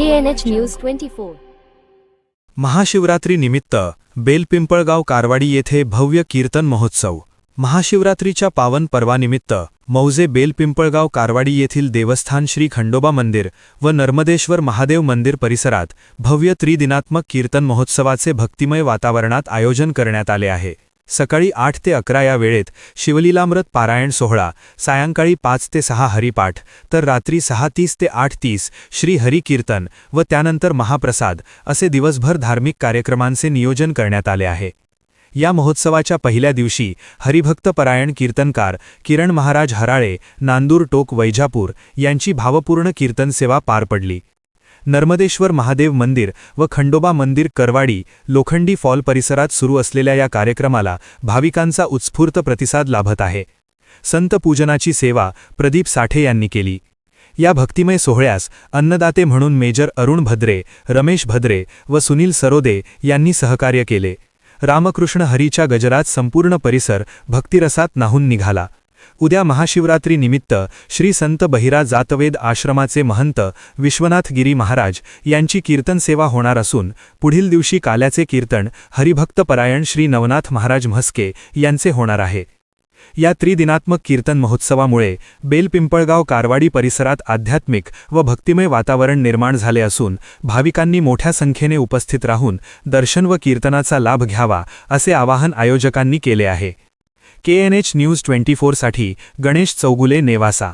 KNH News 24. Mahashivratri निमित्त बेलपिंपळगाव कारवाडी येथे भव्य कीर्तन महोत्सव महाशिवरात्रीच्या पावन पर्वानिमित्त मौजे बेलपिंपळगाव कारवाडी येथील देवस्थान श्री खंडोबा मंदिर व नर्मदेश्वर महादेव मंदिर परिसरात भव्य त्रिदिनात्मक कीर्तन महोत्सवाचे भक्तिमय वातावरणात आयोजन करण्यात आले आहे सकाळी आठ ते अकरा या वेळेत शिवलीलामृत पारायण सोहळा सायंकाळी पाच ते सहा हरिपाठ तर रात्री सहा तीस ते आठ तीस श्री हरिकीर्तन व त्यानंतर महाप्रसाद असे दिवसभर धार्मिक कार्यक्रमांचे नियोजन करण्यात आले आहे. या महोत्सवाच्या पहिल्या दिवशी हरिभक्तपरायण कीर्तनकार किरण महाराज हराळे नांदूर टोक वैजापूर यांची भावपूर्ण कीर्तनसेवा पार पडली. नर्मदेश्वर महादेव मंदिर व खंडोबा मंदिर करवाडी लोखंडी फॉल परिसरात सुरू असलेल्या या कार्यक्रमाला भाविकांचा उत्स्फूर्त प्रतिसाद लाभत आहे. संत पूजनाची सेवा प्रदीप साठे यांनी केली. या भक्तिमय सोहळ्यास अन्नदाते म्हणून मेजर अरुण भद्रे रमेश भद्रे व सुनील सरोदे यांनी सहकार्य केले. रामकृष्ण हरीच्या गजरात संपूर्ण परिसर भक्तिरसात नाहून निघाला. उद्या महाशिवरात्री निमित्त श्री संत बहिरा जातवेद आश्रमाचे महंत विश्वनाथ गिरी महाराज यांची कीर्तन सेवा होणार असून पुढील दिवशी काल्याचे कीर्तन हरिभक्तपरायण श्री नवनाथ महाराज म्हस्के यांचे होणार आहे. या त्रिदिनात्मक कीर्तन महोत्सवामुळे बेलपिंपळगाव कारवाडी परिसरात आध्यात्मिक व भक्तिमय वातावरण निर्माण झाले असून भाविकांनी मोठ्या संख्येने उपस्थित राहून दर्शन व कीर्तनाचा लाभ घ्यावा असे आवाहन आयोजकांनी केले आहे. K N H news twenty फोरसाठी Ganesh Chougule Nevasa.